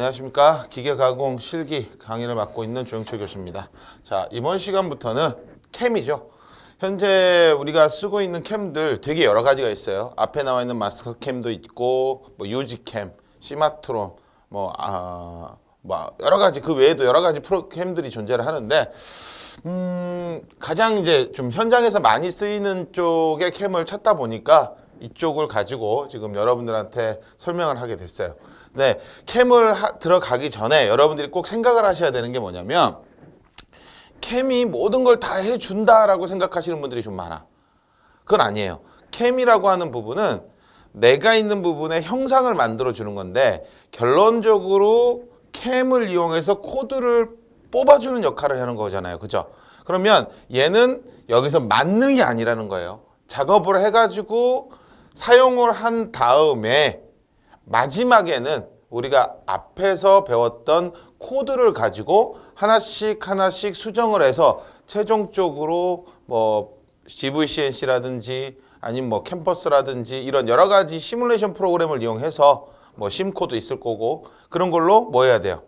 안녕하십니까? 기계가공 실기 강의를 맡고 있는 조영철 교수입니다. 자 이번 시간부터는 캠이죠. 현재 우리가 쓰고 있는 캠들 되게 여러 가지가 있어요. 앞에 나와 있는 마스터 캠도 있고 뭐 유지 캠 시마트론 뭐, 아, 뭐 여러 가지 그 외에도 여러 가지 프로캠들이 존재를 하는데 음, 가장 이제 좀 현장에서 많이 쓰이는 쪽의 캠을 찾다 보니까 이쪽을 가지고 지금 여러분들한테 설명을 하게 됐어요. 네, 캠을 하- 들어가기 전에 여러분들이 꼭 생각을 하셔야 되는 게 뭐냐면 캠이 모든 걸 다 해준다라고 생각하시는 분들이 좀 많아. 그건 아니에요. 캠이라고 하는 부분은 내가 있는 부분에 형상을 만들어 주는 건데 결론적으로 캠을 이용해서 코드를 뽑아주는 역할을 하는 거잖아요. 그죠? 그러면 얘는 여기서 만능이 아니라는 거예요. 작업을 해가지고 사용을 한 다음에 마지막에는 우리가 앞에서 배웠던 코드를 가지고 하나씩 하나씩 수정을 해서 최종적으로 뭐 GVCNC라든지 아니면 뭐 캠퍼스라든지 이런 여러 가지 시뮬레이션 프로그램을 이용해서 뭐 심코도 있을 거고 그런 걸로 뭐 해야 돼요?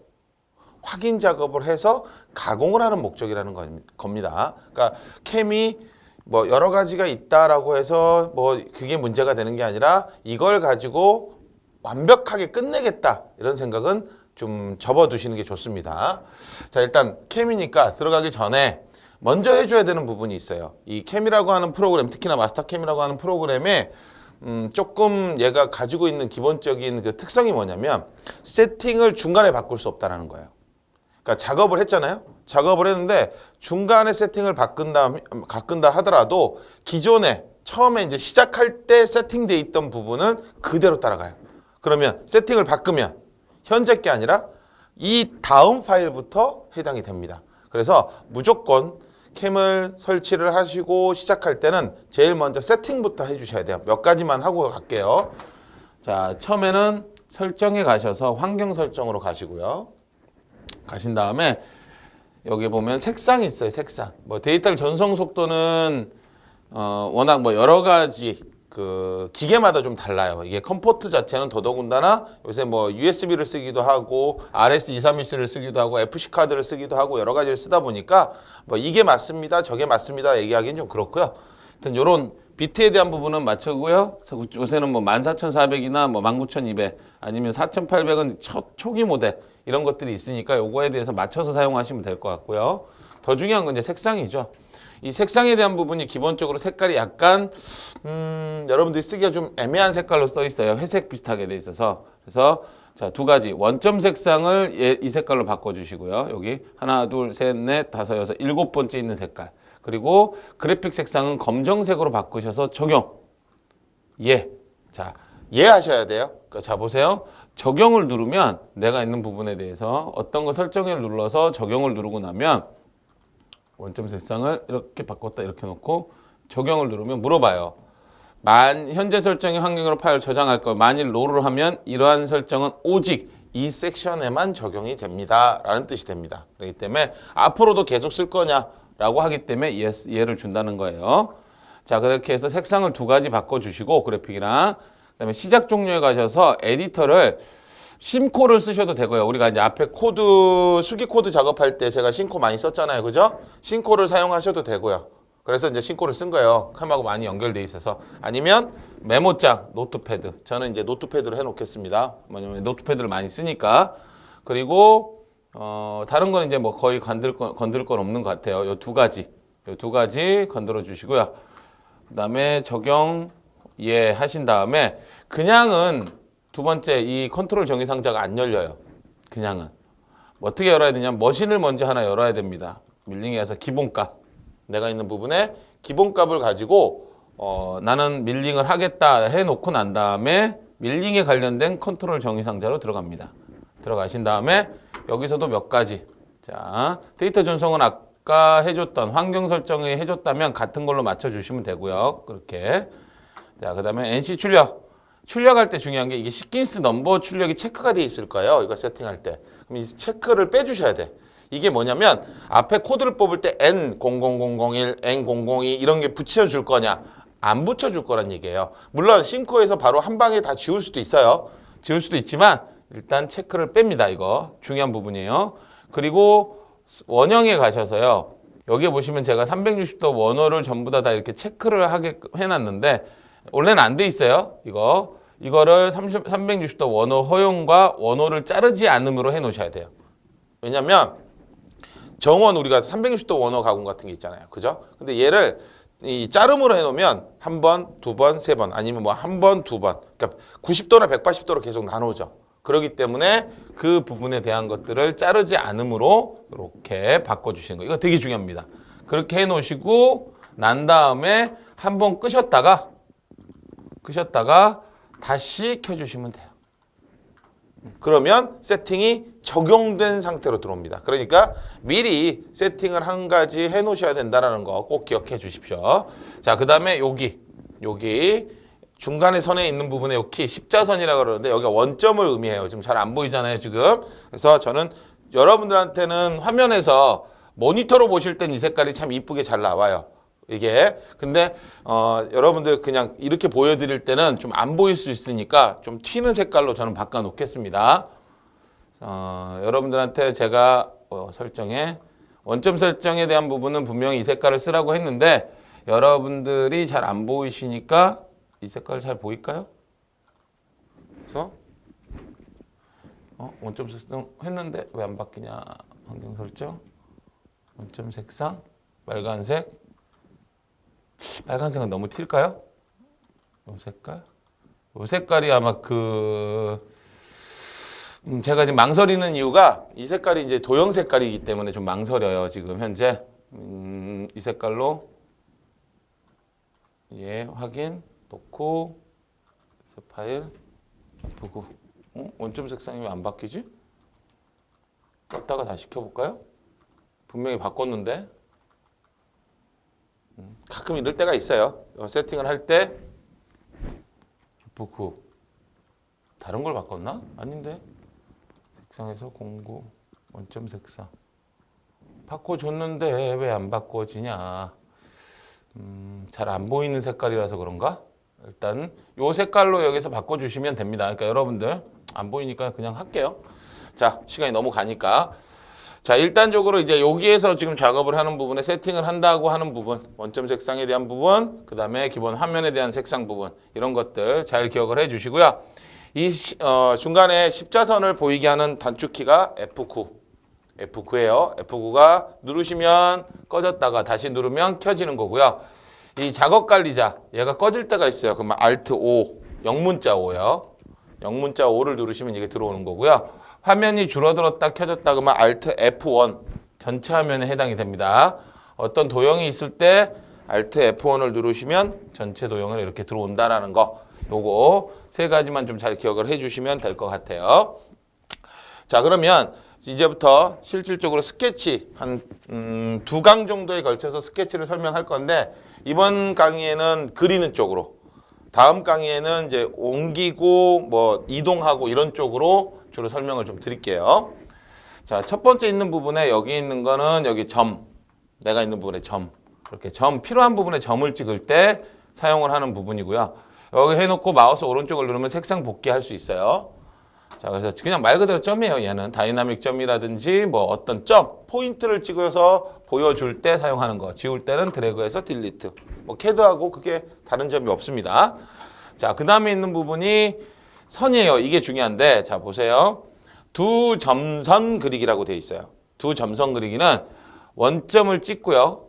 확인 작업을 해서 가공을 하는 목적이라는 건- 겁니다. 그러니까 캠이 뭐 여러 가지가 있다라고 해서 뭐 그게 문제가 되는 게 아니라 이걸 가지고 완벽하게 끝내겠다 이런 생각은 좀 접어두시는 게 좋습니다. 자 일단 캠이니까 들어가기 전에 먼저 해줘야 되는 부분이 있어요. 이 캠이라고 하는 프로그램, 특히나 마스터 캠이라고 하는 프로그램에 음, 조금 얘가 가지고 있는 기본적인 그 특성이 뭐냐면 세팅을 중간에 바꿀 수 없다라는 거예요. 그러니까 작업을 했잖아요. 작업을 했는데 중간에 세팅을 바꾼다 바꾼다 하더라도 기존에 처음에 이제 시작할 때 세팅돼 있던 부분은 그대로 따라가요. 그러면 세팅을 바꾸면 현재 게 아니라 이 다음 파일부터 해당이 됩니다. 그래서 무조건 캠을 설치를 하시고 시작할 때는 제일 먼저 세팅부터 해주셔야 돼요. 몇 가지만 하고 갈게요. 자, 처음에는 설정에 가셔서 환경 설정으로 가시고요. 가신 다음에 여기 보면 색상이 있어요. 색상. 뭐 데이터를 전송 속도는 어 워낙 뭐 여러 가지 그 기계마다 좀 달라요. 이게 컴포트 자체는 더더군다나 요새 뭐 USB를 쓰기도 하고 RS232를 쓰기도 하고 FC 카드를 쓰기도 하고 여러 가지를 쓰다 보니까 뭐 이게 맞습니다. 저게 맞습니다. 얘기하기는 좀 그렇고요. 하여튼 요런 비트에 대한 부분은 맞추고요. 요새는 뭐 14,400이나 뭐 19,200 아니면 4,800은 첫 초기 모델 이런 것들이 있으니까 요거에 대해서 맞춰서 사용하시면 될 것 같고요. 더 중요한 건 이제 색상이죠. 이 색상에 대한 부분이 기본적으로 색깔이 약간 음, 여러분들이 쓰기가 좀 애매한 색깔로 써 있어요. 회색 비슷하게 돼 있어서 그래서 자 두 가지 원점 색상을 예, 이 색깔로 바꿔 주시고요. 여기 하나 둘 셋 넷 다섯 여섯 일곱 번째 있는 색깔 그리고 그래픽 색상은 검정색으로 바꾸셔서 적용 예. 자, 예 하셔야 돼요. 그러니까 자 보세요. 적용을 누르면 내가 있는 부분에 대해서 어떤 거 설정을 눌러서 적용을 누르고 나면 원점 색상을 이렇게 바꿨다 이렇게 놓고 적용을 누르면 물어봐요. 만 현재 설정의 환경으로 파일 저장할 거 만일 로를 하면 이러한 설정은 오직 이 섹션에만 적용이 됩니다 라는 뜻이 됩니다. 그렇기 때문에 앞으로도 계속 쓸 거냐라고 하기 때문에 yes, 예를 준다는 거예요. 자 그렇게 해서 색상을 두 가지 바꿔주시고 그래픽이랑 그다음에 시작 종료에 가셔서 에디터를 심코를 쓰셔도 되고요. 우리가 이제 앞에 코드 수기 코드 작업할 때 제가 심코 많이 썼잖아요, 그죠? 심코를 사용하셔도 되고요. 그래서 이제 심코를 쓴 거예요. 캠하고 많이 연결돼 있어서 아니면 메모장, 노트패드. 저는 이제 노트패드로 해놓겠습니다. 왜냐면 노트패드를 많이 쓰니까 그리고 어, 다른 건 이제 뭐 거의 건들 건 건들 건 없는 것 같아요. 요 두 가지, 요 두 가지 건드려 주시고요. 그 다음에 적용 예 하신 다음에 그냥은 두 번째 이 컨트롤 정의 상자가 안 열려요. 그냥은 뭐 어떻게 열어야 되냐면 머신을 먼저 하나 열어야 됩니다. 밀링에서 기본값 내가 있는 부분에 기본값을 가지고 어, 나는 밀링을 하겠다 해놓고 난 다음에 밀링에 관련된 컨트롤 정의 상자로 들어갑니다. 들어가신 다음에 여기서도 몇 가지 자 데이터 전송은 아까 해줬던 환경 설정이 해줬다면 같은 걸로 맞춰주시면 되고요. 그렇게 자 그 다음에 NC 출력 출력할 때 중요한 게 이게 시퀀스 넘버 출력이 체크가 돼 있을 거예요. 이거 세팅할 때. 그럼 이 체크를 빼주셔야 돼. 이게 뭐냐면 앞에 코드를 뽑을 때 N00001, N002 이런 게 붙여줄 거냐 안 붙여줄 거란 얘기예요. 물론 심코에서 바로 한 방에 다 지울 수도 있어요. 지울 수도 있지만 일단 체크를 뺍니다. 이거 중요한 부분이에요. 그리고 원형에 가셔서요. 여기에 보시면 제가 360도 원호를 전부 다, 다 이렇게 체크를 하게 해놨는데 원래는 안 돼 있어요. 이거 이거를 30, 360도 원호 허용과 원호를 자르지 않음으로 해 놓으셔야 돼요. 왜냐면 정원 우리가 360도 원호 가공 같은 게 있잖아요. 그죠? 근데 얘를 이 자름으로 해 놓으면 한 번, 두 번, 세 번 아니면 뭐 한 번, 두 번. 그러니까 90도나 180도로 계속 나누죠. 그렇기 때문에 그 부분에 대한 것들을 자르지 않음으로 이렇게 바꿔 주시는 거. 이거 되게 중요합니다. 그렇게 해 놓으시고 난 다음에 한 번 끄셨다가 끄셨다가 다시 켜주시면 돼요. 그러면 세팅이 적용된 상태로 들어옵니다. 그러니까 미리 세팅을 한 가지 해 놓으셔야 된다는 거 꼭 기억해 주십시오. 자, 그 다음에 여기, 여기 중간에 선에 있는 부분에 여기 십자선이라고 그러는데 여기가 원점을 의미해요. 지금 잘 안 보이잖아요, 지금. 그래서 저는 여러분들한테는 화면에서 모니터로 보실 땐 이 색깔이 참 이쁘게 잘 나와요. 이게 근데 어, 여러분들 그냥 이렇게 보여드릴 때는 좀 안 보일 수 있으니까 좀 튀는 색깔로 저는 바꿔 놓겠습니다. 어, 여러분들한테 제가 어, 설정에 원점 설정에 대한 부분은 분명히 이 색깔을 쓰라고 했는데 여러분들이 잘 안 보이시니까 이 색깔 잘 보일까요? 그래서 어, 원점 설정 했는데 왜 안 바뀌냐? 환경 설정 원점 색상 빨간색 빨간색은 너무 튈까요? 요 색깔? 요 색깔이 아마 그 음, 제가 지금 망설이는 이유가 이 색깔이 이제 도형 색깔이기 때문에 좀 망설여요 지금 현재 음, 이 색깔로 예 확인 놓고 파일 보고 어? 원점 색상이 왜 안 바뀌지? 껐다가 다시 켜볼까요? 분명히 바꿨는데 가끔 이럴 때가 있어요. 어, 세팅을 할 때 보고 다른 걸 바꿨나? 아닌데 색상에서 공구 원점 색상 바꿔줬는데 왜 안 바꿔지냐? 음, 잘 안 보이는 색깔이라서 그런가? 일단 요 색깔로 여기서 바꿔주시면 됩니다. 그러니까 여러분들 안 보이니까 그냥 할게요. 자 시간이 너무 가니까 자, 일단적으로 이제 여기에서 지금 작업을 하는 부분에 세팅을 한다고 하는 부분, 원점 색상에 대한 부분, 그 다음에 기본 화면에 대한 색상 부분, 이런 것들 잘 기억을 해 주시고요. 이 시- 어, 중간에 십자선을 보이게 하는 단축키가 F9. F9예요. F9가 누르시면 꺼졌다가 다시 누르면 켜지는 거고요. 이 작업 관리자, 얘가 꺼질 때가 있어요. 그러면 Alt O, 영문자 O요. 영문자 5를 누르시면 이게 들어오는 거고요. 화면이 줄어들었다 켜졌다 그러면 Alt F1 전체 화면에 해당이 됩니다. 어떤 도형이 있을 때 Alt F1을 누르시면 전체 도형을 이렇게 들어온다라는 거. 요거 세 가지만 좀 잘 기억을 해 주시면 될 것 같아요. 자, 그러면 이제부터 실질적으로 스케치 한 음, 두강 정도에 걸쳐서 스케치를 설명할 건데 이번 강의에는 그리는 쪽으로 다음 강의에는 이제 옮기고 뭐 이동하고 이런 쪽으로 주로 설명을 좀 드릴게요. 자, 첫 번째 있는 부분에 여기 있는 거는 여기 점. 내가 있는 부분에 점. 이렇게 점 필요한 부분에 점을 찍을 때 사용을 하는 부분이고요. 여기 해놓고 마우스 오른쪽을 누르면 색상 복귀할 수 있어요. 자, 그래서 그냥 말 그대로 점이에요. 얘는 다이나믹 점이라든지 뭐 어떤 점, 포인트를 찍어서 보여줄 때 사용하는 거. 지울 때는 드래그해서 딜리트. 뭐 캐드하고 그게 다른 점이 없습니다. 자, 그 다음에 있는 부분이 선이에요. 이게 중요한데, 자 보세요. 두 점선 그리기라고 돼 있어요. 두 점선 그리기는 원점을 찍고요.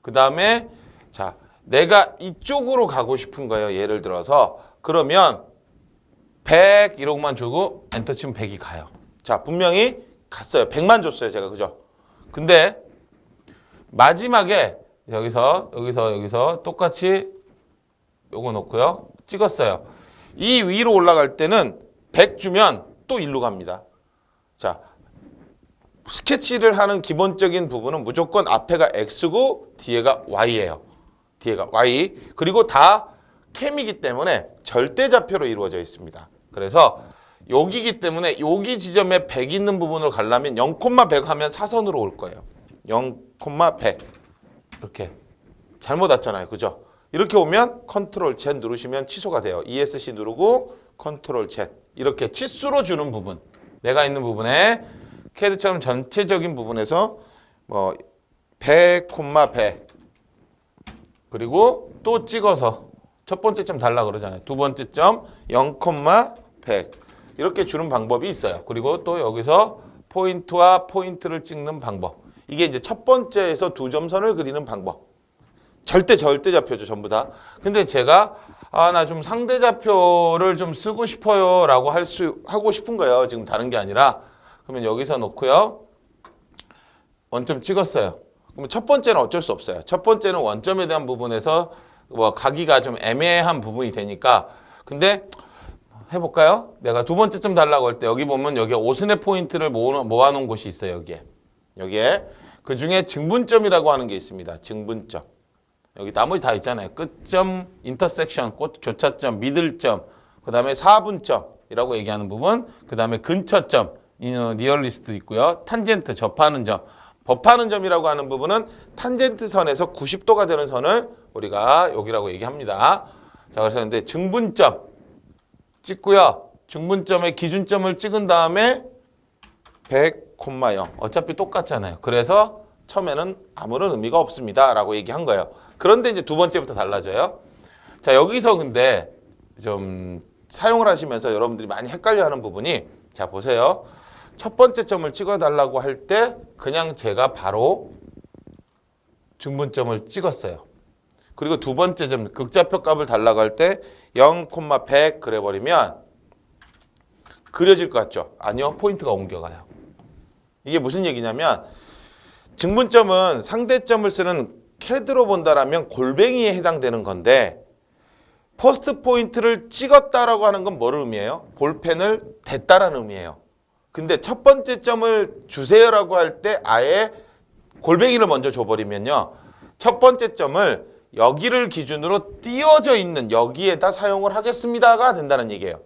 그 다음에 자, 내가 이쪽으로 가고 싶은 거예요. 예를 들어서 그러면 100 이러고만 주고 엔터 치면 100이 가요. 자, 분명히 갔어요. 100만 줬어요, 제가. 그죠? 근데 마지막에 여기서 여기서 여기서 똑같이 요거 놓고요. 찍었어요. 이 위로 올라갈 때는 100 주면 또 일로 갑니다. 자, 스케치를 하는 기본적인 부분은 무조건 앞에가 X고 뒤에가 Y예요. 뒤에가 Y. 그리고 다 캠이기 때문에 절대좌표로 이루어져 있습니다. 그래서 여기기 때문에 여기 지점에 100 있는 부분으로 가려면 0,100 하면 사선으로 올 거예요. 0,100 이렇게 잘못 왔잖아요. 그죠? 이렇게 오면 컨트롤 Z 누르시면 취소가 돼요. ESC 누르고 컨트롤 Z 이렇게 치수로 주는 부분 내가 있는 부분에 캐드처럼 전체적인 부분에서 뭐 100, 100 그리고 또 찍어서 첫 번째 점 달라 그러잖아요. 두 번째 점 0,100 이렇게 주는 방법이 있어요. 그리고 또 여기서 포인트와 포인트를 찍는 방법. 이게 이제 첫 번째에서 두 점선을 그리는 방법. 절대 절대 좌표죠 전부 다. 근데 제가 아 나 좀 상대 좌표를 좀 쓰고 싶어요라고 할 수 하고 싶은 거예요. 지금 다른 게 아니라 그러면 여기서 놓고요. 원점 찍었어요. 그러면 첫 번째는 어쩔 수 없어요. 첫 번째는 원점에 대한 부분에서 뭐 가기가 좀 애매한 부분이 되니까 근데 해볼까요? 내가 두 번째 점 달라고 할 때 여기 보면 여기 오스네 포인트를 모아- 모아놓은 곳이 있어요. 여기에 여기에 그 중에 증분점이라고 하는 게 있습니다. 증분점. 여기 나머지 다 있잖아요. 끝점, 인터섹션, 꽃 교차점, 미들점, 그 다음에 4분점이라고 얘기하는 부분, 그 다음에 근처점, 어, 니얼리스트 있고요. 탄젠트, 접하는 점. 법하는 점이라고 하는 부분은 탄젠트 선에서 90도가 되는 선을 우리가 여기라고 얘기합니다. 자, 그래서 근데 증분점 찍고요. 증분점의 기준점을 찍은 다음에 100,0 어차피 똑같잖아요. 그래서 처음에는 아무런 의미가 없습니다. 라고 얘기한 거예요. 그런데 이제 두 번째부터 달라져요. 자, 여기서 근데 좀 사용을 하시면서 여러분들이 많이 헷갈려 하는 부분이 자, 보세요. 첫 번째 점을 찍어 달라고 할 때 그냥 제가 바로 중분점을 찍었어요. 그리고 두 번째 점 극좌표 값을 달라고 할 때 0,100 그래 버리면 그려질 것 같죠? 아니요. 포인트가 옮겨가요. 이게 무슨 얘기냐면 증분점은 상대점을 쓰는 캐드로 본다라면 골뱅이에 해당되는 건데 퍼스트 포인트를 찍었다라고 하는 건 뭐를 의미해요? 볼펜을 댔다라는 의미예요. 근데 첫 번째 점을 주세요라고 할 때 아예 골뱅이를 먼저 줘버리면요. 첫 번째 점을 여기를 기준으로 띄워져 있는 여기에다 사용을 하겠습니다가 된다는 얘기예요.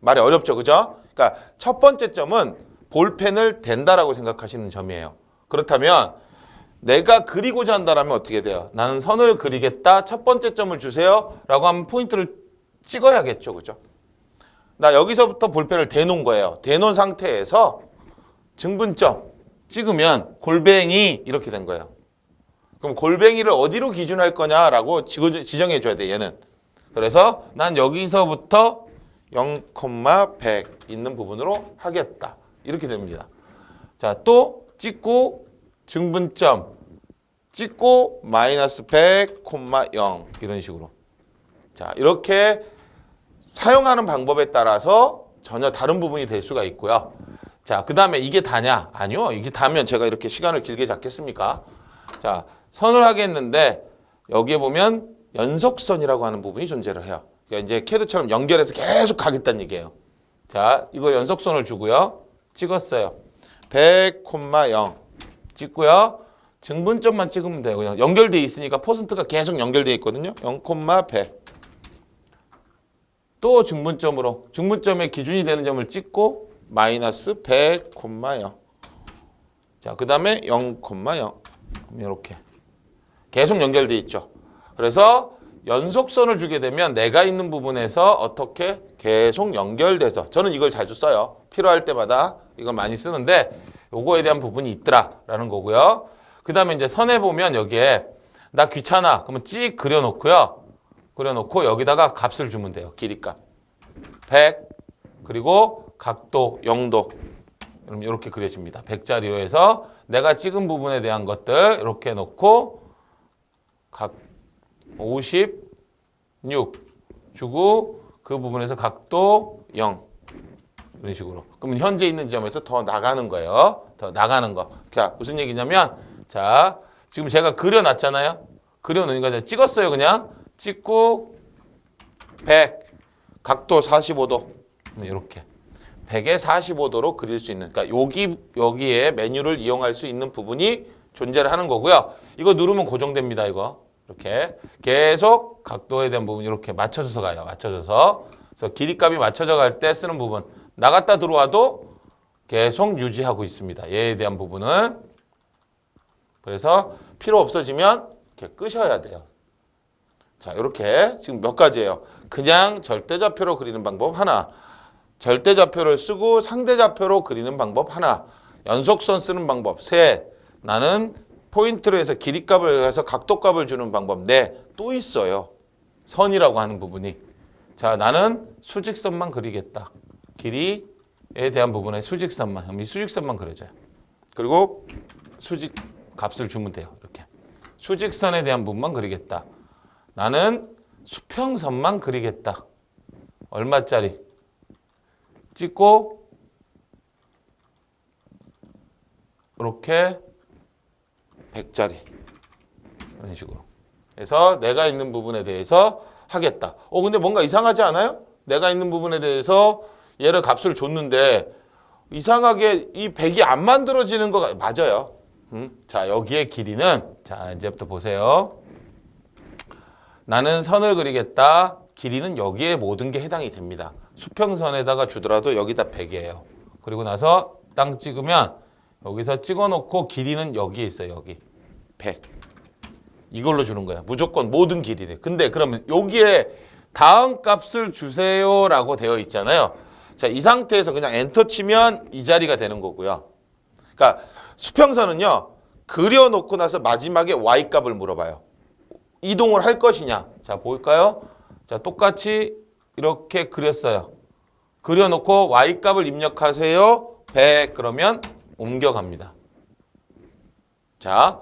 말이 어렵죠, 그죠? 그러니까 첫 번째 점은 볼펜을 댄다라고 생각하시는 점이에요. 그렇다면 내가 그리고자 한다라면 어떻게 돼요? 나는 선을 그리겠다. 첫 번째 점을 주세요 라고 하면 포인트를 찍어야겠죠, 그죠? 나 여기서부터 볼펜을 대놓은 거예요. 대놓은 상태에서 증분점 찍으면 골뱅이 이렇게 된 거예요. 그럼 골뱅이를 어디로 기준할 거냐라고 지- 지정해 줘야 돼, 얘는. 그래서 난 여기서부터 0,100 있는 부분으로 하겠다. 이렇게 됩니다. 자, 또 찍고 증분점 찍고 마이너스 100,0 이런 식으로. 자, 이렇게 사용하는 방법에 따라서 전혀 다른 부분이 될 수가 있고요. 자, 그 다음에 이게 다냐? 아니요. 이게 다면 제가 이렇게 시간을 길게 잡겠습니까? 자, 선을 하겠는데 여기에 보면 연속선이라고 하는 부분이 존재를 해요. 그러니까 이제 캐드처럼 연결해서 계속 가겠다는 얘기예요. 자, 이걸 연속선을 주고요. 찍었어요. 100,0 찍고요. 증분점만 찍으면 돼요. 그냥 연결돼 있으니까 퍼센트가 계속 연결돼 있거든요. 0,100. 또 증분점으로 증분점의 기준이 되는 점을 찍고 마이너스 100,0. 자, 그다음에 0,0. 이렇게 계속 연결돼 있죠. 그래서 연속선을 주게 되면 내가 있는 부분에서 어떻게 계속 연결돼서 저는 이걸 자주 써요. 필요할 때마다 이걸 많이 쓰는데 요거에 대한 부분이 있더라라는 거고요. 그 다음에 이제 선에 보면 여기에 나 귀찮아. 그러면 찍 그려 놓고요. 그려 놓고 여기다가 값을 주면 돼요. 길이값. 100 그리고 각도 0도 그럼 이렇게 그려집니다. 100짜리로 해서 내가 찍은 부분에 대한 것들 이렇게 놓고 각 56 주고 그 부분에서 각도 0 이런 식으로. 그러면 현재 있는 지점에서 더 나가는 거예요. 더 나가는 거. 자, 무슨 얘기냐면 자, 지금 제가 그려 놨잖아요. 그려 놓으니까 제가 찍었어요, 그냥. 찍고 100 각도 45도. 이렇게. 100에 45도로 그릴 수 있는 그러니까 여기 여기에 메뉴를 이용할 수 있는 부분이 존재를 하는 거고요. 이거 누르면 고정됩니다. 이거 이렇게 계속 각도에 대한 부분 이렇게 맞춰져서 가요. 맞춰져서 그래서 길이 값이 맞춰져 갈 때 쓰는 부분 나갔다 들어와도 계속 유지하고 있습니다. 얘에 대한 부분은 그래서 필요 없어지면 이렇게 끄셔야 돼요. 자, 이렇게 지금 몇 가지예요. 그냥 절대좌표로 그리는 방법 하나. 절대좌표를 쓰고 상대좌표로 그리는 방법 하나. 연속선 쓰는 방법 셋. 나는 포인트로 해서 길이값을 해서 각도값을 주는 방법 네. 또 있어요. 선이라고 하는 부분이. 자, 나는 수직선만 그리겠다. 길이에 대한 부분에 수직선만. 그럼 이 수직선만 그려줘요. 그리고 수직 값을 주면 돼요. 이렇게. 수직선에 대한 부분만 그리겠다. 나는 수평선만 그리겠다. 얼마짜리? 찍고 이렇게 100짜리 이런 식으로 해서 내가 있는 부분에 대해서 하겠다. 어 근데 뭔가 이상하지 않아요? 내가 있는 부분에 대해서 얘를 값을 줬는데 이상하게 이 100이 안 만들어지는 거 맞아요. 음? 자 여기에 길이는 자 이제부터 보세요. 나는 선을 그리겠다. 길이는 여기에 모든 게 해당이 됩니다. 수평선에다가 주더라도 여기다 100이에요. 그리고 나서 땅 찍으면 여기서 찍어놓고 길이는 여기에 있어요. 여기 100. 이걸로 주는 거야. 무조건 모든 길이를. 근데 그러면 여기에 다음 값을 주세요라고 되어 있잖아요. 자, 이 상태에서 그냥 엔터 치면 이 자리가 되는 거고요. 그러니까 수평선은요. 그려놓고 나서 마지막에 y 값을 물어봐요. 이동을 할 것이냐. 자, 볼까요? 자, 똑같이 이렇게 그렸어요. 그려놓고 y 값을 입력하세요. 100 그러면 옮겨갑니다. 자,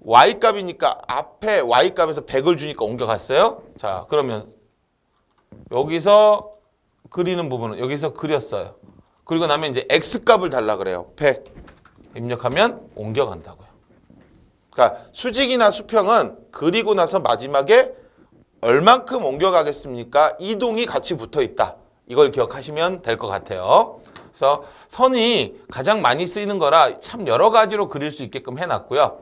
y 값이니까 앞에 y 값에서 100을 주니까 옮겨갔어요. 자, 그러면 여기서 그리는 부분은 여기서 그렸어요. 그리고 나면 이제 x 값을 달라 그래요. 100 입력하면 옮겨간다고요. 그러니까 수직이나 수평은 그리고 나서 마지막에 얼만큼 옮겨가겠습니까? 이동이 같이 붙어 있다. 이걸 기억하시면 될 것 같아요. 그래서 선이 가장 많이 쓰이는 거라 참 여러 가지로 그릴 수 있게끔 해놨고요.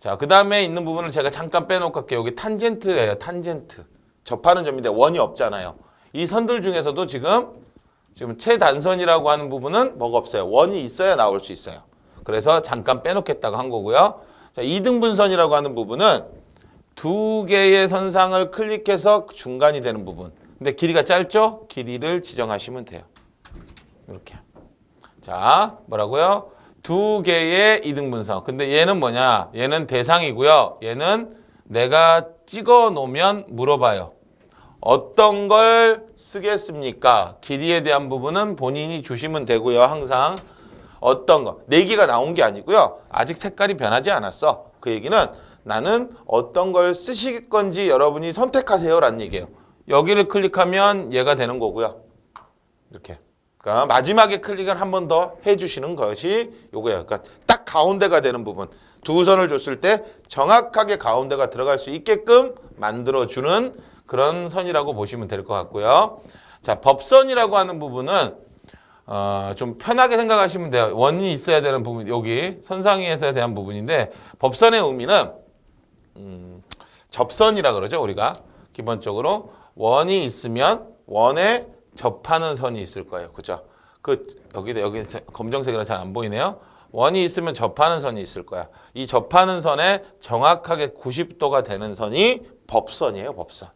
자, 그 다음에 있는 부분을 제가 잠깐 빼놓고 할게요. 여기 탄젠트예요. 탄젠트. 접하는 점인데 원이 없잖아요. 이 선들 중에서도 지금 지금 최단선이라고 하는 부분은 뭐가 없어요. 원이 있어야 나올 수 있어요. 그래서 잠깐 빼놓겠다고 한 거고요. 자, 이등분선이라고 하는 부분은 두 개의 선상을 클릭해서 중간이 되는 부분. 근데 길이가 짧죠? 길이를 지정하시면 돼요. 이렇게. 자, 뭐라고요? 두 개의 이등분선. 근데 얘는 뭐냐? 얘는 대상이고요. 얘는 내가 찍어 놓으면 물어봐요. 어떤 걸 쓰겠습니까? 길이에 대한 부분은 본인이 주시면 되고요. 항상 어떤 거. 네 개가 나온 게 아니고요. 아직 색깔이 변하지 않았어. 그 얘기는 나는 어떤 걸 쓰실 건지 여러분이 선택하세요라는 얘기예요. 여기를 클릭하면 얘가 되는 거고요. 이렇게. 그러니까 마지막에 클릭을 한 번 더 해주시는 것이 요거예요. 그러니까 딱 가운데가 되는 부분. 두 선을 줬을 때 정확하게 가운데가 들어갈 수 있게끔 만들어주는 그런 선이라고 보시면 될 것 같고요. 자, 법선이라고 하는 부분은 어, 좀 편하게 생각하시면 돼요. 원이 있어야 되는 부분, 여기 선상위에서에 대한 부분인데 법선의 의미는 음, 접선이라 그러죠, 우리가. 기본적으로 원이 있으면 원에 접하는 선이 있을 거예요. 그죠? 그 여기도 여기 검정색이라 잘 안 보이네요. 원이 있으면 접하는 선이 있을 거야. 이 접하는 선에 정확하게 90도가 되는 선이 법선이에요, 법선.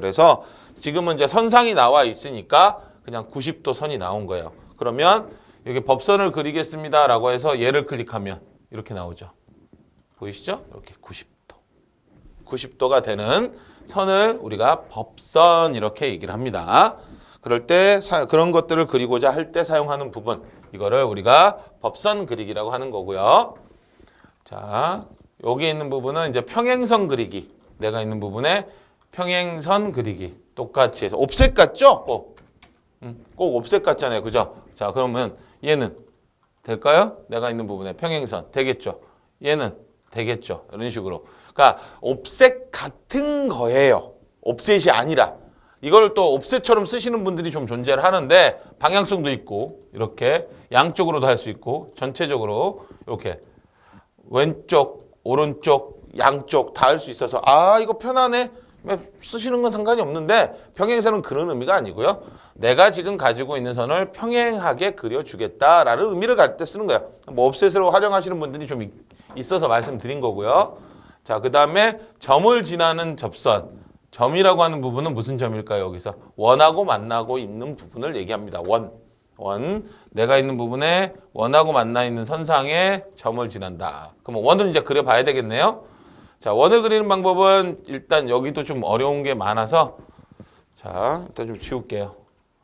그래서 지금은 이제 선상이 나와 있으니까 그냥 90도 선이 나온 거예요. 그러면 여기 법선을 그리겠습니다 라고 해서 얘를 클릭하면 이렇게 나오죠. 보이시죠? 이렇게 90도. 90도가 되는 선을 우리가 법선 이렇게 얘기를 합니다. 그럴 때 사- 그런 것들을 그리고자 할 때 사용하는 부분 이거를 우리가 법선 그리기라고 하는 거고요. 자, 여기 있는 부분은 이제 평행선 그리기. 내가 있는 부분에 평행선 그리기. 똑같이 해서 옵셋 같죠? 꼭. 음, 꼭 옵셋 같잖아요. 그죠? 자, 그러면 얘는 될까요? 내가 있는 부분에 평행선 되겠죠? 얘는 되겠죠? 이런 식으로. 그러니까 옵셋 같은 거예요. 옵셋이 아니라. 이걸 또 옵셋처럼 쓰시는 분들이 좀 존재를 하는데 방향성도 있고 이렇게 양쪽으로도 할 수 있고 전체적으로 이렇게 왼쪽, 오른쪽, 양쪽 다 할 수 있어서 아 이거 편하네 뭐 쓰시는 건 상관이 없는데 평행선은 그런 의미가 아니고요. 내가 지금 가지고 있는 선을 평행하게 그려주겠다라는 의미를 갈때 쓰는 거예요. 뭐 옵셋으로 활용하시는 분들이 좀 있- 있어서 말씀드린 거고요. 자, 그 다음에 점을 지나는 접선. 점이라고 하는 부분은 무슨 점일까요? 여기서 원하고 만나고 있는 부분을 얘기합니다. 원. 원. 내가 있는 부분에 원하고 만나 있는 선상에 점을 지난다. 그럼 원을 이제 그려봐야 되겠네요. 자, 원을 그리는 방법은 일단 여기도 좀 어려운 게 많아서 자, 일단 좀 지울게요.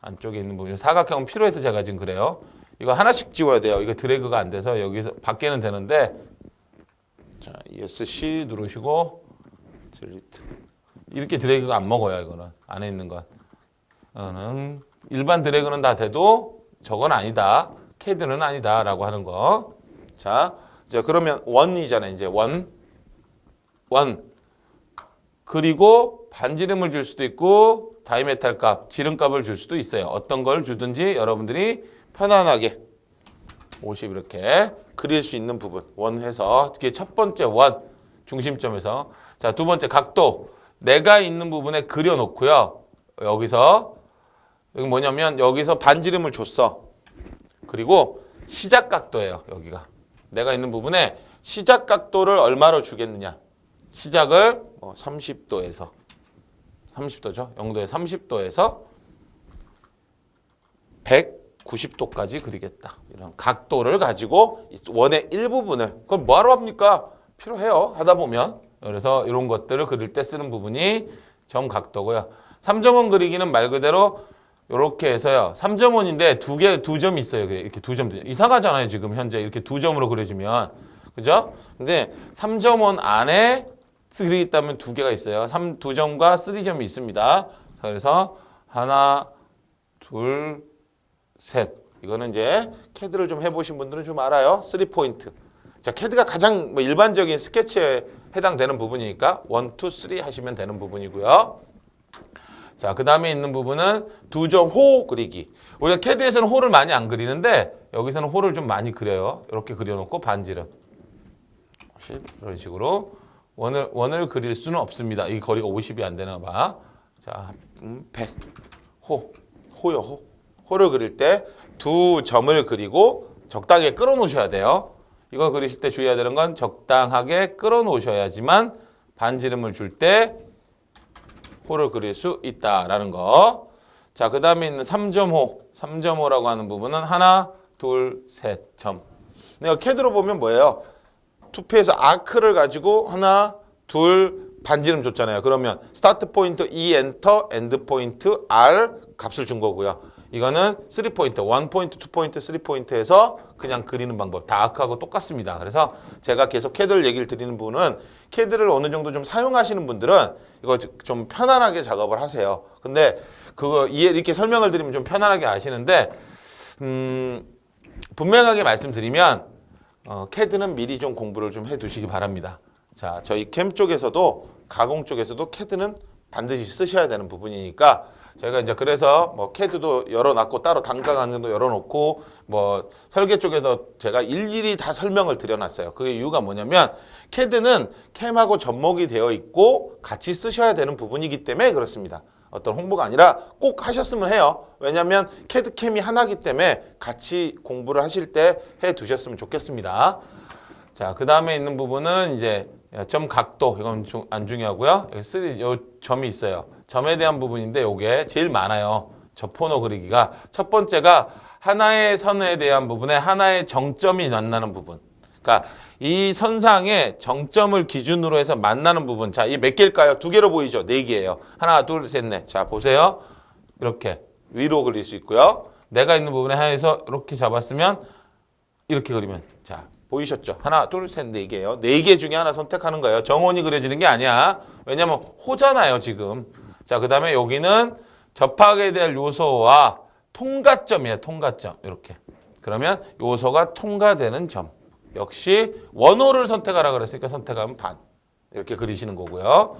안쪽에 있는 부분. 사각형은 필요해서 제가 지금 그래요. 이거 하나씩 지워야 돼요. 이거 드래그가 안 돼서 여기서 밖에는 되는데 자, ESC 누르시고 딜리트. 이렇게 드래그가 안 먹어요, 이거는. 안에 있는 건. 이거는 일반 드래그는 다 돼도 저건 아니다. 캐드는 아니다라고 하는 거. 자, 이제 그러면 원이잖아요. 이제 원. 원. 그리고 반지름을 줄 수도 있고 다이메탈 값, 지름값을 줄 수도 있어요. 어떤 걸 주든지 여러분들이 편안하게 50 이렇게 그릴 수 있는 부분 원해서. 이게 첫 번째 원 중심점에서. 자 두 번째 각도. 내가 있는 부분에 그려놓고요. 여기서. 여기 뭐냐면 여기서 반지름을 줬어. 그리고 시작 각도예요 여기가. 내가 있는 부분에 시작 각도를 얼마로 주겠느냐 시작을 뭐 30도에서 30도죠 0도에 30도에서 190도까지 그리겠다. 이런 각도를 가지고 원의 일부분을 그럼 뭐하러 합니까? 필요해요. 하다 보면. 그래서 이런 것들을 그릴 때 쓰는 부분이 점 각도고요. 3점원 그리기는 말 그대로 이렇게 해서요. 3점원인데 두 개, 두 점이 있어요. 이렇게 두 점. 이상하잖아요. 지금 현재 이렇게 두 점으로 그려지면. 그죠? 근데 3점원 안에 그리겠다면 두 개가 있어요. 3, 두 점과 쓰리 점이 있습니다. 그래서 하나, 둘, 셋. 이거는 이제 캐드를 좀 해보신 분들은 좀 알아요. 3포인트. 자, 캐드가 가장 뭐 일반적인 스케치에 해당되는 부분이니까 1, 2, 3 하시면 되는 부분이고요. 자, 그 다음에 있는 부분은 두 점 호 그리기. 우리가 캐드에서는 호를 많이 안 그리는데 여기서는 호를 좀 많이 그려요. 이렇게 그려놓고 반지름. 이런 식으로 원을, 원을 그릴 수는 없습니다. 이 거리가 50이 안 되나 봐. 자, 음, 100. 호. 호요, 호. 호를 그릴 때 두 점을 그리고 적당히 끌어 놓으셔야 돼요. 이거 그리실 때 주의해야 되는 건 적당하게 끌어 놓으셔야지만 반지름을 줄 때 호를 그릴 수 있다라는 거. 자, 그 다음에 있는 3.5. 3.5라고 하는 부분은 하나, 둘, 셋, 점. 내가 캐드로 보면 뭐예요? 투피에서 아크를 가지고 하나, 둘, 반지름 줬잖아요. 그러면 스타트 포인트 E 엔터, 엔드 포인트 R 값을 준 거고요. 이거는 3포인트, 1포인트, 2포인트, 3포인트에서 그냥 그리는 방법 다 아크하고 똑같습니다. 그래서 제가 계속 캐드를 얘기를 드리는 부분은 캐드를 어느 정도 좀 사용하시는 분들은 이거 좀 편안하게 작업을 하세요. 근데 그거 이렇게 설명을 드리면 좀 편안하게 아시는데 음, 분명하게 말씀드리면 어, 캐드는 미리 좀 공부를 좀 해두시기 바랍니다. 자, 저희 캠 쪽에서도 가공 쪽에서도 캐드는 반드시 쓰셔야 되는 부분이니까 저희가 이제 그래서 뭐 캐드도 열어놨고 따로 단가 강의도 열어놓고 뭐 설계 쪽에서 제가 일일이 다 설명을 드려놨어요. 그게 이유가 뭐냐면 캐드는 캠하고 접목이 되어 있고 같이 쓰셔야 되는 부분이기 때문에 그렇습니다. 어떤 홍보가 아니라 꼭 하셨으면 해요. 왜냐하면 캐드 캠이 하나기 때문에 같이 공부를 하실 때 해 두셨으면 좋겠습니다. 자, 그 다음에 있는 부분은 이제 점 각도 이건 중- 안 중요하고요. 여기 쓰리 요 점이 있어요. 점에 대한 부분인데 요게 제일 많아요. 저 포노 그리기가 첫 번째가 하나의 선에 대한 부분에 하나의 정점이 만나는 부분. 그러니까 이 선상에 정점을 기준으로 해서 만나는 부분. 자, 이 몇 개일까요? 두 개로 보이죠? 네 개예요. 하나, 둘, 셋, 넷. 자, 보세요. 이렇게 위로 그릴 수 있고요. 내가 있는 부분에 하나에서 이렇게 잡았으면 이렇게 그리면 자 보이셨죠? 하나, 둘, 셋, 네 개예요. 네 개 중에 하나 선택하는 거예요. 정원이 그려지는 게 아니야. 왜냐면 호잖아요, 지금. 자, 그 다음에 여기는 접하게 될 요소와 통과점이에요, 통과점. 이렇게. 그러면 요소가 통과되는 점. 역시 원호를 선택하라 그랬으니까 선택하면 반. 이렇게 그리시는 거고요.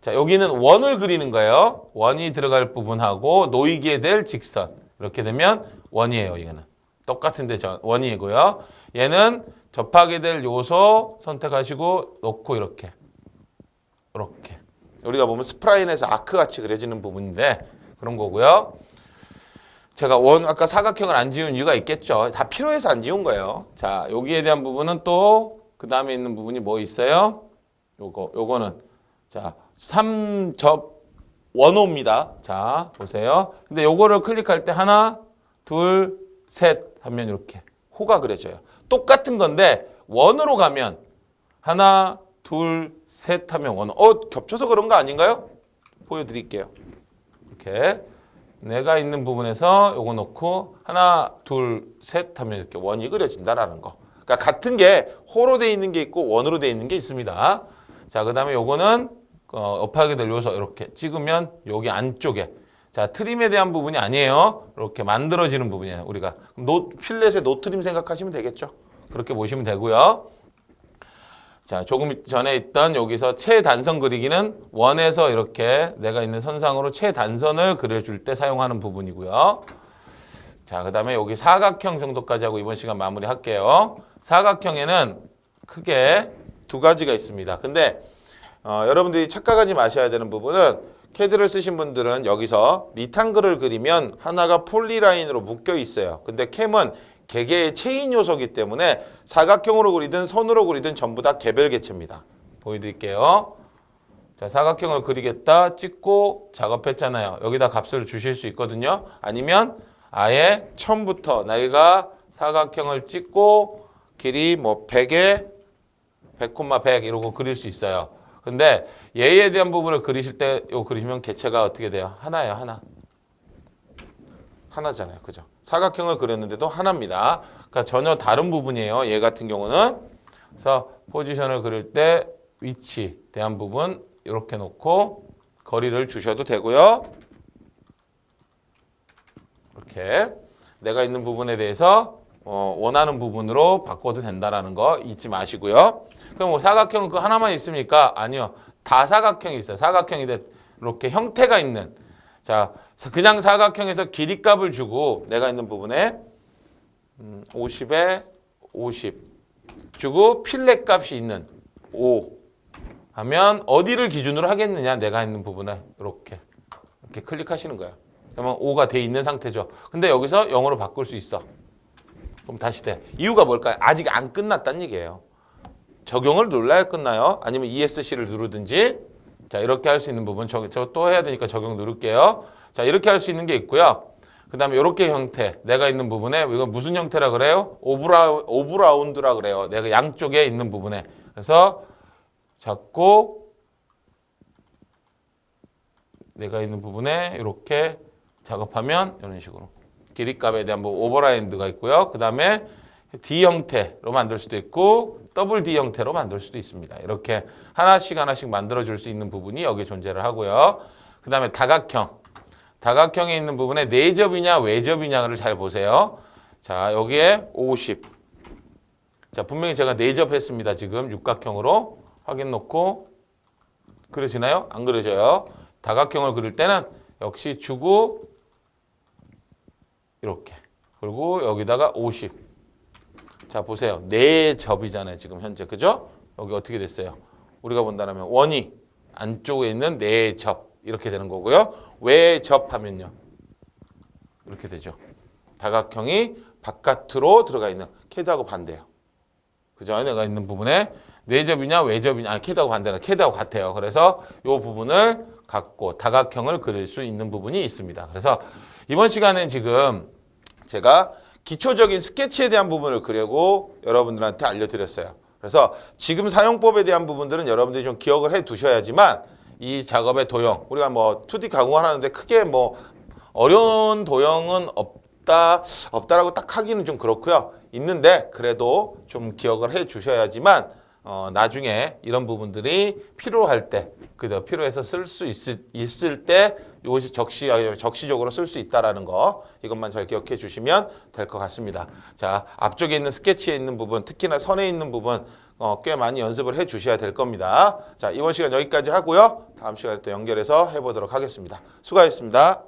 자, 여기는 원을 그리는 거예요. 원이 들어갈 부분하고 놓이게 될 직선. 이렇게 되면 원이에요, 이거는. 똑같은데 저 원이고요. 얘는 접하게 될 요소 선택하시고 놓고 이렇게. 이렇게. 우리가 보면 스프라인에서 아크 같이 그려지는 부분인데 그런 거고요. 제가 원 아까 사각형을 안 지운 이유가 있겠죠. 다 필요해서 안 지운 거예요. 자, 여기에 대한 부분은 또 그 다음에 있는 부분이 뭐 있어요? 요거 요거는 자, 삼접 원호입니다. 자, 보세요. 근데 요거를 클릭할 때 하나, 둘, 셋 하면 이렇게 호가 그려져요. 똑같은 건데 원으로 가면 하나, 둘, 셋 하면 원. 어, 겹쳐서 그런 거 아닌가요? 보여드릴게요. 이렇게 내가 있는 부분에서 요거 놓고 하나, 둘, 셋 하면 이렇게 원이 그려진다라는 거. 그러니까 같은 게 호로 돼 있는 게 있고 원으로 돼 있는 게 있습니다. 자, 그다음에 요거는 어, 업하게 될 요소 이렇게 찍으면 여기 안쪽에 자 트림에 대한 부분이 아니에요. 이렇게 만들어지는 부분이에요. 우리가 노 필렛의 노 트림 생각하시면 되겠죠. 그렇게 보시면 되고요. 자 조금 전에 있던 여기서 최단선 그리기는 원에서 이렇게 내가 있는 선상으로 최단선을 그려줄 때 사용하는 부분이고요. 자 그 다음에 여기 사각형 정도까지 하고 이번 시간 마무리할게요. 사각형에는 크게 두 가지가 있습니다. 근데 어, 여러분들이 착각하지 마셔야 되는 부분은 캐드를 쓰신 분들은 여기서 리탄글을 그리면 하나가 폴리라인으로 묶여 있어요. 근데 캠은 개개의 체인 요소이기 때문에 사각형으로 그리든 선으로 그리든 전부 다 개별 개체입니다. 보여드릴게요. 자, 사각형을 그리겠다 찍고 작업했잖아요. 여기다 값을 주실 수 있거든요. 아니면 아예 처음부터 내가 사각형을 찍고 길이 뭐 100에 100, 100 이러고 그릴 수 있어요. 근데 얘에 대한 부분을 그리실 때 요 그리시면 개체가 어떻게 돼요? 하나예요, 하나. 하나잖아요. 그죠? 사각형을 그렸는데도 하나입니다. 그러니까 전혀 다른 부분이에요. 얘 같은 경우는. 그래서 포지션을 그릴 때 위치 대한 부분 이렇게 놓고 거리를 주셔도 되고요. 이렇게 내가 있는 부분에 대해서 어, 원하는 부분으로 바꿔도 된다라는 거 잊지 마시고요. 그럼 뭐 사각형은 그 하나만 있습니까? 아니요. 다 사각형이 있어요. 사각형이 돼 이렇게 형태가 있는 자 그냥 사각형에서 길이 값을 주고 내가 있는 부분에 음, 50에 50 주고 필렛 값이 있는 5 하면 어디를 기준으로 하겠느냐 내가 있는 부분에 이렇게 이렇게 클릭하시는 거예요. 그러면 5가 돼 있는 상태죠. 근데 여기서 0으로 바꿀 수 있어. 그럼 다시 돼. 이유가 뭘까요? 아직 안 끝났다는 얘기예요. 적용을 눌러야 끝나요. 아니면 ESC를 누르든지. 자, 이렇게 할 수 있는 부분. 저, 저 또 해야 되니까 적용 누를게요. 자, 이렇게 할 수 있는 게 있고요. 그 다음에 이렇게 형태. 내가 있는 부분에, 이거 무슨 형태라 그래요? 오브라, 오브라운드라 그래요. 내가 양쪽에 있는 부분에. 그래서 잡고 내가 있는 부분에 이렇게 작업하면 이런 식으로. 길이 값에 대한 뭐 오버라인드가 있고요. 그 다음에 D 형태로 만들 수도 있고 더블 D 형태로 만들 수도 있습니다. 이렇게 하나씩 하나씩 만들어 줄 수 있는 부분이 여기 존재를 하고요. 그 다음에 다각형. 다각형에 있는 부분에 내접이냐 외접이냐를 잘 보세요. 자 여기에 50. 자 분명히 제가 내접했습니다. 지금 육각형으로 확인 놓고 그려지나요? 안 그려져요. 다각형을 그릴 때는 역시 주고 이렇게 그리고 여기다가 50. 자 보세요. 네 접이잖아요. 지금 현재 그죠? 여기 어떻게 됐어요? 우리가 본다면 원이 안쪽에 있는 네 접 이렇게 되는 거고요. 왜 접하면요? 이렇게 되죠. 다각형이 바깥으로 들어가 있는 캐드하고 반대예요. 그죠? 내가 있는 부분에 내접이냐 외접이냐 아니 캐드하고 반대는 캐드하고 같아요. 그래서 이 부분을 갖고 다각형을 그릴 수 있는 부분이 있습니다. 그래서 이번 시간엔 지금 제가 기초적인 스케치에 대한 부분을 그리고 여러분들한테 알려드렸어요. 그래서 지금 사용법에 대한 부분들은 여러분들이 좀 기억을 해 두셔야지만 이 작업의 도형 우리가 뭐 2D 가공을 하는데 크게 뭐 어려운 도형은 없다 없다라고 딱 하기는 좀 그렇고요. 있는데 그래도 좀 기억을 해 주셔야지만 어, 나중에 이런 부분들이 필요할 때, 그죠? 필요해서 쓸 수 있을, 있을 때 이것이 적시, 아, 적시적으로 쓸 수 있다라는 거 이것만 잘 기억해 주시면 될 것 같습니다. 자, 앞쪽에 있는 스케치에 있는 부분, 특히나 선에 있는 부분 어, 꽤 많이 연습을 해 주셔야 될 겁니다. 자, 이번 시간 여기까지 하고요. 다음 시간에 또 연결해서 해보도록 하겠습니다. 수고하셨습니다.